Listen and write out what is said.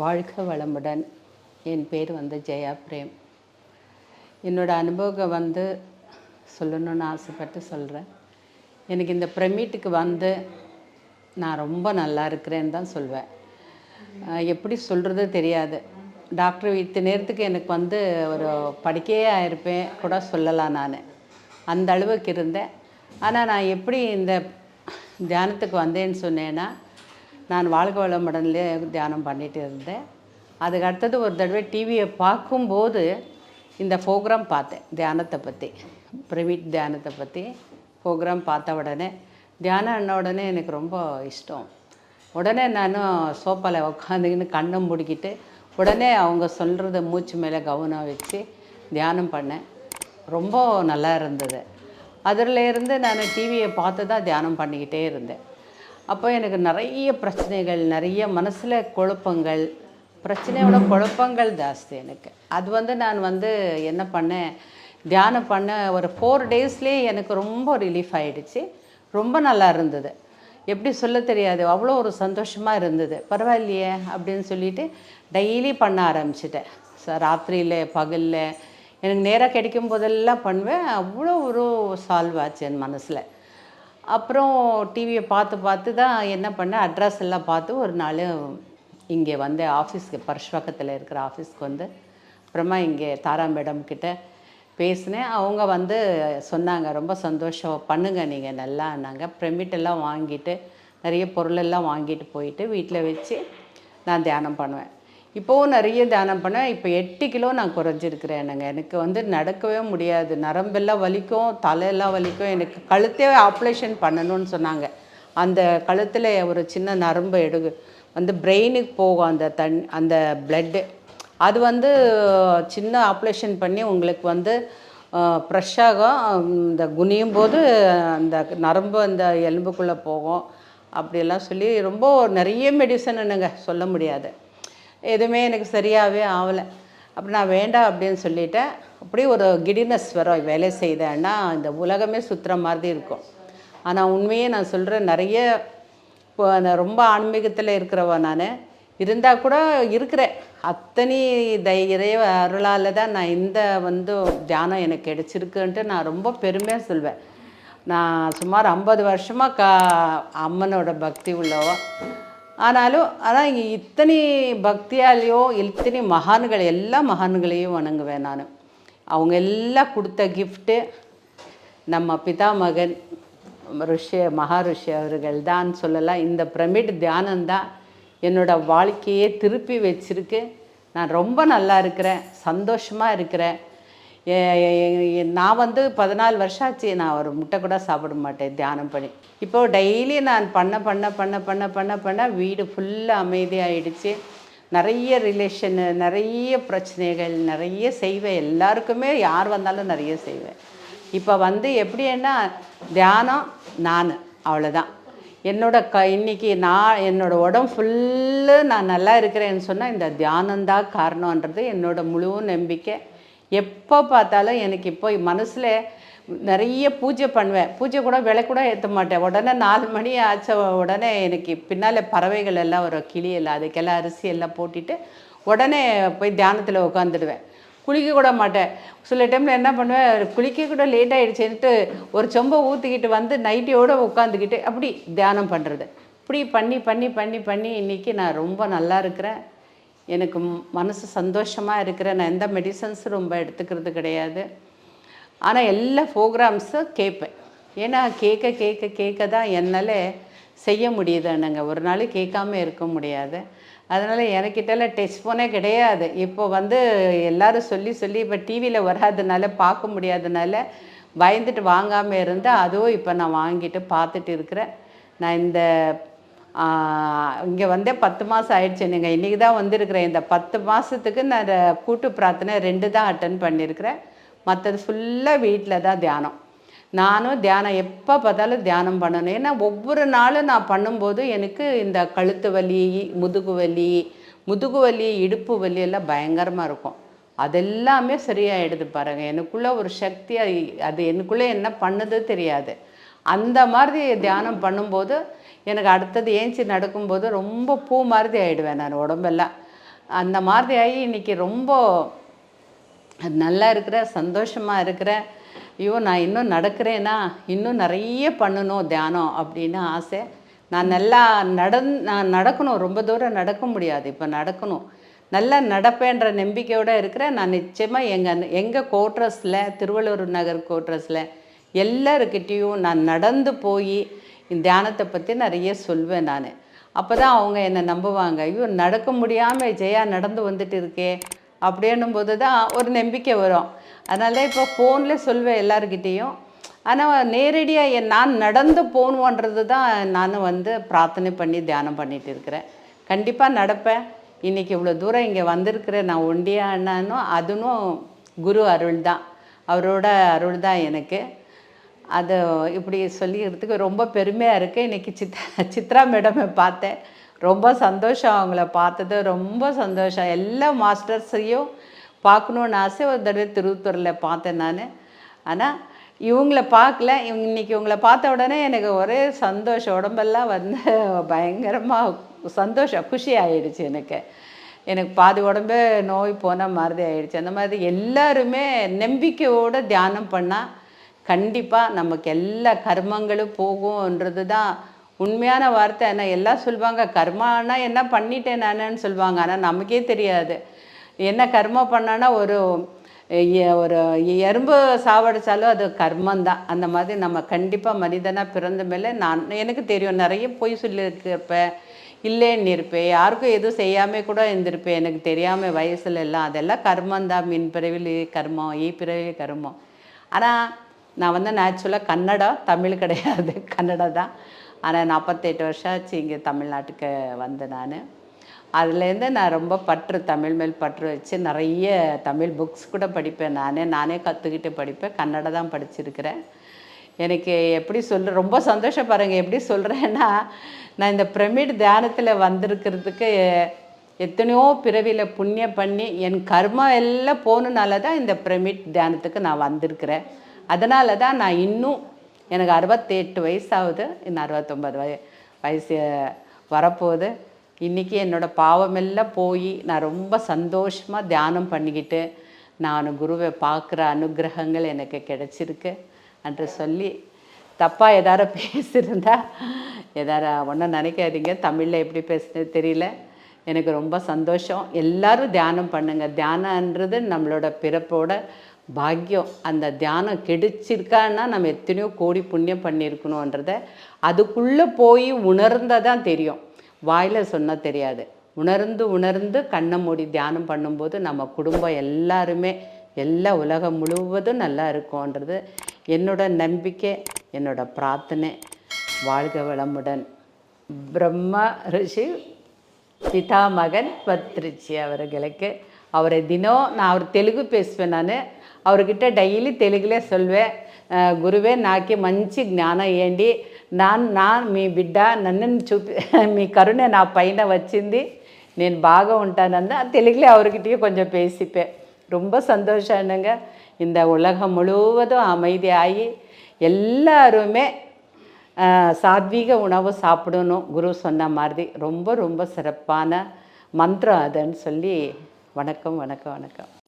வாழ்க வளமுடன். என் பேர் வந்து ஜெயா பிரேம். என்னோடய அனுபவம் வந்து சொல்லணும்னு ஆசைப்பட்டு சொல்கிறேன் எனக்கு இந்த பிரமிட்டுக்கு வந்து நான் ரொம்ப நல்லா இருக்கிறேன்னு தான் சொல்வேன். எப்படி சொல்கிறது தெரியாது. டாக்டர் இத்தனை நேரத்துக்கு எனக்கு வந்து ஒரு படிக்கையே ஆயிருப்பேன் கூட சொல்லலாம் நான். அந்த அளவுக்கு இருந்தேன். ஆனால் நான் எப்படி இந்த தியானத்துக்கு வந்தேன்னு சொன்னேன்னா நான் வாழ்க வளமுடன்லேயே தியானம் பண்ணிகிட்டு இருந்தேன். அதுக்கு அடுத்தது ஒரு தடவை டிவியை பார்க்கும்போது இந்த ப்ரோக்ராம் பார்த்தேன் தியானத்தை பற்றி பிரமிட் தியானத்தை பற்றி ப்ரோக்ராம் பார்த்த உடனே தியானம் ஆன உடனே எனக்கு ரொம்ப இஷ்டம். உடனே நானும் சோப்பாவில் உட்காந்துக்கின்னு கண்ணை முடிக்கிட்டு உடனே அவங்க சொல்கிறத மூச்சு மேலே கவனம் வச்சு தியானம் பண்ணேன். ரொம்ப நல்லா இருந்தது. அதில் இருந்து நான் டிவியை பார்த்து தான் தியானம் பண்ணிக்கிட்டே இருந்தேன். அப்போ எனக்கு நிறைய பிரச்சனைகள் நிறைய மனசில் குழப்பங்கள் பிரச்சனையோட குழப்பங்கள் ஜாஸ்தி எனக்கு. அது வந்து நான் வந்து என்ன பண்ணேன் தியானம் பண்ண ஒரு ஃபோர் டேஸ்லேயே எனக்கு ரொம்ப ரிலீஃப் ஆகிடுச்சு ரொம்ப நல்லா இருந்தது. எப்படி சொல்ல தெரியாது அவ்வளோ ஒரு சந்தோஷமாக இருந்தது. பரவாயில்லையே அப்படின்னு சொல்லிட்டு டெய்லி பண்ண ஆரம்பிச்சிட்டேன். ச ராத்திரியில் பகலில் எனக்கு நேராக கிடைக்கும் போதெல்லாம் பண்ணுவேன். அவ்வளோ ஒரு சால்வ் ஆச்சு என் மனசில். அப்புறம் டிவியை பார்த்து பார்த்து தான் என்ன பண்ணேன்? அட்ரஸ் எல்லாம் பார்த்து ஒரு நாள் இங்கே வந்து ஆஃபீஸ்க்கு பர்ஷ்வக்கத்தில் இருக்கிற ஆஃபீஸ்க்கு வந்து அப்புறமா இங்கே தாரா மேடம் கிட்ட பேசினேன். அவங்க வந்து சொன்னாங்க ரொம்ப சந்தோஷம். பண்ணுங்க நீங்கள் நல்லான்னாங்க பிரமிட் வாங்கிட்டு நிறைய பொருளெல்லாம் வாங்கிட்டு போயிட்டு வீட்டில் வச்சு நான் தியானம் பண்ணுவேன். இப்போவும் நிறைய தியானம் பண்ணேன் இப்போ எட்டு கிலோ நான் குறைஞ்சிருக்கிறேன் எனக்கு எனக்கு வந்து நடக்கவே முடியாது. நரம்பெல்லாம் வலிக்கும் தலையெல்லாம் வலிக்கும். எனக்கு கழுத்தே ஆப்ரேஷன் பண்ணணும்னு சொன்னாங்க. அந்த கழுத்தில் ஒரு சின்ன நரம்பு எடு வந்து பிரெயினுக்கு போகும் அந்த தண் அந்த பிளட்டு அது வந்து சின்ன ஆப்ரேஷன் பண்ணி உங்களுக்கு வந்து ஃப்ரெஷ்ஷாகும் இந்த குனியும் போது அந்த நரம்பு அந்த எலும்புக்குள்ளே போகும். அப்படியெல்லாம் சொல்லி ரொம்ப நிறைய மெடிசன் என்னங்க சொல்ல முடியாது. எதுவுமே எனக்கு சரியாகவே ஆகலை அப்படி நான் வேண்டாம் அப்படின்னு சொல்லிட்டேன். அப்படியே ஒரு கிடினஸ் வரும் வேலை செய்தேன்னா இந்த உலகமே சுற்றுற மாதிரி இருக்கும். ஆனால் உண்மையே நான் சொல்கிறேன் நிறைய இப்போ நான் ரொம்ப ஆன்மீகத்தில் இருக்கிறவ நான் இருந்தால் கூட இருக்கிறேன். அத்தனை தை இறைவ அருளால் தான் நான் இந்த வந்து தியானம் எனக்கு கிடைச்சிருக்குன்ட்டு நான் ரொம்ப பெருமையாக சொல்வேன். நான் சுமார் ஐம்பது வருஷமாக கா அம்மனோட பக்தி உள்ளவ ஆனாலும் ஆனால் இங்கே இத்தனை பக்தியாலேயோ இத்தனை மகான்கள் எல்லா மகான்களையும் வணங்குவேன் நான். அவங்க எல்லாம் கொடுத்த கிஃப்ட்டு நம்ம பிதாமகன் ரிஷி மகாரிஷி அவர்கள் தான் சொல்லலாம். இந்த பிரமிட் தியானந்தான் என்னோட வாழ்க்கையே திருப்பி வச்சிருக்கு. நான் ரொம்ப நல்லா இருக்கிறேன் சந்தோஷமாக இருக்கிறேன். நான் வந்து பதினாலு வருஷம் ஆச்சு நான் ஒரு முட்டை கூட சாப்பிட மாட்டேன் தியானம் பண்ணி. இப்போது டெய்லி நான் பண்ண பண்ண பண்ண பண்ண பண்ண பண்ண வீடு ஃபுல்லாக அமைதியாகிடுச்சு நிறைய ரிலேஷனு நிறைய பிரச்சனைகள் நிறைய செய்வேன் எல்லாருக்குமே யார் வந்தாலும் நிறைய செய்வேன் இப்போ வந்து எப்படின்னா தியானம் நான் அவ்வளோதான் என்னோட க இன்னைக்கு நான் என்னோட உடம்பு ஃபுல்லு நான் நல்லா இருக்கிறேன்னு சொன்னால் இந்த தியானந்தான் காரணன்றது என்னோட முழு நம்பிக்கை. எப்போ பார்த்தாலும் எனக்கு இப்போ மனசில் நிறைய பூஜை பண்ணுவேன். பூஜை கூட விலை கூட ஏற்ற மாட்டேன். உடனே நாலு மணி ஆச்ச உடனே எனக்கு பின்னால் பறவைகள் எல்லாம் வரும். கிளி எல்லாம் அதுக்கெல்லாம் அரிசி எல்லாம் போட்டுட்டு உடனே போய் தியானத்தில் உட்காந்துடுவேன் குளிக்க கூட மாட்டேன். சில டைமில் என்ன பண்ணுவேன் குளிக்க கூட லேட் ஆகிடுச்சுன்ட்டு ஒரு சொம்பை ஊற்றிக்கிட்டு வந்து நைட்டியோடு உட்காந்துக்கிட்டு அப்படி தியானம் பண்ணுறது இப்படி பண்ணி பண்ணி பண்ணி பண்ணி இன்றைக்கி நான் ரொம்ப நல்லா இருக்கிறேன். எனக்கு மனசு சந்தோஷமாக இருக்கிறேன் நான் எந்த மெடிசன்ஸும் ரொம்ப எடுத்துக்கிறது கிடையாது. ஆனால் எல்லா ப்ரோக்ராம்ஸும் கேட்பேன் ஏன்னா கேட்க கேட்க கேட்க தான் என்னால் செய்ய முடியுது என்னங்க. ஒரு நாள் கேட்காம இருக்க முடியாது. அதனால் எனக்கிட்டலாம் டச் ஃபோனே கிடையாது. இப்போ வந்து எல்லோரும் சொல்லி சொல்லி இப்போ டிவியில் வராதனால பார்க்க முடியாதனால பயந்துட்டு வாங்காமல் இருந்தால் அதுவும் இப்போ நான் வாங்கிட்டு பார்த்துட்டு இருக்கிறேன். நான் இந்த இங்கே வந்தே பத்து மாதம் ஆயிடுச்சு நீங்கள் இன்றைக்கி தான் வந்திருக்கிறேன். இந்த பத்து மாதத்துக்கு நான் கூட்டு பிரார்த்தனை ரெண்டு தான் அட்டன் பண்ணியிருக்கிறேன் மற்றது ஃபுல்லாக வீட்டில் தான் தியானம். நானும் தியானம் எப்போ பார்த்தாலும் தியானம் பண்ணணும். ஏன்னா ஒவ்வொரு நாளும் நான் பண்ணும்போது எனக்கு இந்த கழுத்து வலி முதுகு வலி முதுகு வலி இடுப்பு வலி எல்லாம் பயங்கரமாக இருக்கும். அதெல்லாமே சரியாயிடுது பாருங்கள் எனக்குள்ளே ஒரு சக்தி அது அது எனக்குள்ளே என்ன பண்ணுது தெரியாது. அந்த மாதிரி தியானம் பண்ணும்போது எனக்கு அடுத்தது ஏஞ்சி நடக்கும்போது ரொம்ப பூ மாதிரி ஆகிடுவேன் நான் உடம்பெல்லாம். அந்த மாதிரி ஆகி இன்னைக்கு ரொம்ப நல்லா இருக்கிறேன் சந்தோஷமாக இருக்கிறேன் ஐயோ நான் இன்னும் நடக்கிறேன்னா இன்னும் நிறைய பண்ணணும் தியானம் அப்படின்னு ஆசை. நான் நல்லா நடந் நான் நடக்கணும் ரொம்ப தூரம் நடக்க முடியாது இப்போ நடக்கணும். நல்லா நடப்பேன்ற நம்பிக்கையோடு இருக்கிறேன். நான் நிச்சயமாக எங்கள் எங்கள் கோட்ரஸில் திருவள்ளூர் நகர் கோட்ரஸில் எல்லாருக்கிட்டேயும் நான் நடந்து போய் தியானத்தை பற்றி நிறைய சொல்வேன் நான். அப்போ தான் அவங்க என்னை நம்புவாங்க. ஐயோ நடக்க முடியாமல் ஜெயா நடந்து வந்துட்டு இருக்கே அப்படின்னும் போது தான் ஒரு நம்பிக்கை வரும். அதனால இப்போ ஃபோனில் சொல்வேன் எல்லாருக்கிட்டேயும் ஆனால் நேரடியாக என் நான் நடந்து போகணுன்றது தான் நான் வந்து பிரார்த்தனை பண்ணி தியானம் பண்ணிட்டு இருக்கிறேன். கண்டிப்பாக நடப்பேன். இன்றைக்கி இவ்வளோ தூரம் இங்கே வந்திருக்கிறேன் நான் ஒண்டியானாலும் அதுவும் குரு அருள் தான் அவரோட அருள் தான் எனக்கு. அது இப்படி சொல்லிக்கிறதுக்கு ரொம்ப பெருமையாக இருக்குது இன்றைக்கி சித்ரா சித்ரா மேடமை பார்த்தேன். ரொம்ப சந்தோஷம் அவங்கள பார்த்தது. ரொம்ப சந்தோஷம். எல்லா மாஸ்டர்ஸையும் பார்க்கணுன்னு ஆசை. ஒரு தடவை திருவத்தூரில் பார்த்தேன் நான். ஆனால் இவங்கள பார்க்கல. இவங்க இன்னைக்கு இவங்கள பார்த்த உடனே எனக்கு ஒரே சந்தோஷம். உடம்பெல்லாம் வந்து பயங்கரமாக சந்தோஷம். குஷி ஆகிடுச்சு எனக்கு. எனக்கு பாதி உடம்பே நோய் போன மாதிரி ஆயிடுச்சு. அந்த மாதிரி எல்லாருமே நம்பிக்கையோடு தியானம் பண்ணால் கண்டிப்பாக நமக்கு எல்லா கர்மங்களும் போகும்ன்றது தான் உண்மையான வார்த்தை. என்ன எல்லாம் சொல்லுவாங்க கர்மானா என்ன பண்ணிட்டேன் நானேன்னு சொல்லுவாங்க ஆனால் நமக்கே தெரியாது. என்ன கர்மம் பண்ணான்னா ஒரு ஒரு எறும்பு சாவடிச்சாலும் அது கர்மந்தான் அந்த மாதிரி நம்ம கண்டிப்பாக மனிதனாக பிறந்த மேலே நான் எனக்கு தெரியும் நிறைய பொய் சொல்லியிருப்பேன் இல்லைன்னு இருப்பேன் யாருக்கும் எதுவும் செய்யாமல் கூட இருந்திருப்பேன் எனக்கு தெரியாமல் வயசுல எல்லாம். அதெல்லாம் கர்மந்தான் மின் பிறவிலே கர்மம் ஈ பிறவிலே கர்மம். ஆனால் நான் வந்து நேச்சுரலாக கன்னடா தமிழ் கிடையாது. கன்னடா தான். ஆனால் நாற்பத்தெட்டு வருஷம் ஆச்சு இங்கே தமிழ்நாட்டுக்கு வந்தேன் நான். அதுலேருந்து நான் ரொம்ப பற்று தமிழ் மேல் பற்று வச்சு நிறைய தமிழ் புக்ஸ் கூட படிப்பேன் நானே. நானே கற்றுக்கிட்டு படிப்பேன். கன்னடா தான் படிச்சிருக்கிறேன். எனக்கு எப்படி சொல்ல ரொம்ப சந்தோஷம் பாருங்கள் எப்படி சொல்கிறேன்னா நான் இந்த பிரமிட் தியானத்தில் வந்திருக்கிறதுக்கு எத்தனையோ பிறவியில் புண்ணியம் பண்ணி என் கர்மா எல்லாம் போகணுனால தான் இந்த பிரமிட் தியானத்துக்கு நான் வந்திருக்கிறேன். அதனால தான் நான் இன்னும் எனக்கு அறுபத்தெட்டு வயசாகுது இன்னும் அறுபத்தொம்பது வய வயசு வரப்போகுது. இன்றைக்கி என்னோட பாவமெல்லாம் போய் நான் ரொம்ப சந்தோஷமாக தியானம் பண்ணிக்கிட்டு நான் குருவை பார்க்குற அனுகிரகங்கள் எனக்கு கிடச்சிருக்கு என்று சொல்லி தப்பாக எதாரும் பேசியிருந்தா எதார ஒன்றும் நினைக்காதீங்க. தமிழில் எப்படி பேசுனது தெரியல. எனக்கு ரொம்ப சந்தோஷம். எல்லோரும் தியானம் பண்ணுங்கள் தியானன்றது நம்மளோட பிறப்போட பாக்கியம். அந்த தியானம் கிடைச்சிருக்கான்னா நம்ம எத்தனையோ கோடி புண்ணியம் பண்ணியிருக்கணுன்றத அதுக்குள்ளே போய் உணர்ந்தாதான் தெரியும். வாயில் சொன்னால் தெரியாது. உணர்ந்து உணர்ந்து கண்ணை மூடி தியானம் பண்ணும்போது நம்ம குடும்பம் எல்லாருமே எல்லா உலகம் முழுவதும் நல்லா இருக்கும்ன்றது என்னோட நம்பிக்கை என்னோட பிரார்த்தனை. வாழ்க வளமுடன். பிரம்ம ரிஷி பிதாமகன் பத்ரிச்சி அவர்களுக்கு. அவரை தினம் நான் அவர் தெலுங்கு பேசுவேன் நான். அவர்கிட்ட டெய்லி தெலுங்குலே சொல்வேன் "ఆ, గురువే నాకి మంచి జ్ఞానం ఇవ్వండి నాన్ నా మీ బిడ్డ నన్ను చూపి మీ కరుణ నా పైన వచ్చింది నేను బాగా ఉంటానన్న தெலுங்குல அவர்கிட்டயும் கொஞ்சம் பேசிப்பேன் ரொம்ப சந்தோஷம்னுங்க இந்த உலகம் முழுவதும் அமைதியாகி எல்லாருமே ஆஹ், சாத்வீக உணவு சாப்பிடணும் குரு சொன்ன மாதிரி ரொம்ப ரொம்ப சிறப்பான மந்திரம் அதுன்னு சொல்லி வணக்கம் வணக்கம் வணக்கம்